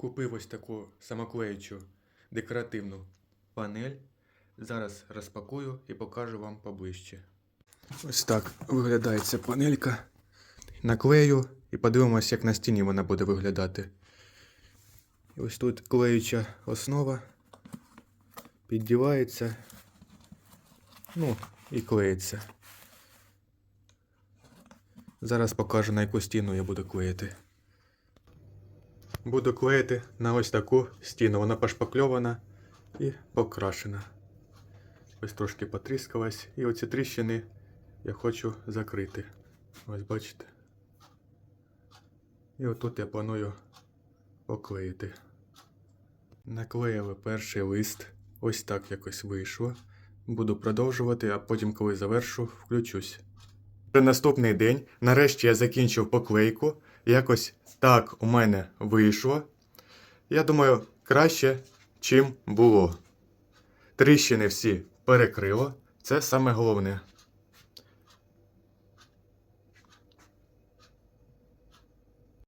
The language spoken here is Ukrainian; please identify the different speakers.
Speaker 1: Купив ось таку самоклеючу декоративну панель. Зараз розпакую і покажу вам поближче. Ось так виглядає ця панелька. Наклею і подивимося, як на стіні вона буде виглядати. І ось тут клеюча основа. Піддівається. Ну, і клеїться. Зараз покажу, на яку стіну я буду клеїти. Буду клеїти на ось таку стіну. Вона пошпакльована і покрашена. Ось трошки потріскалась. І оці тріщини я хочу закрити. Ось бачите. І отут я планую поклеїти. Наклеїли перший лист. Ось так якось вийшло. Буду продовжувати, а потім, коли завершу, включусь. Вже наступний день, нарешті я закінчив поклейку. Якось так у мене вийшло. Я думаю, краще, чим було. Тріщини всі перекрило. Це саме головне.